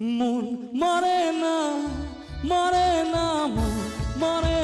মন মরে না মরে না মন মরে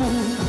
嗯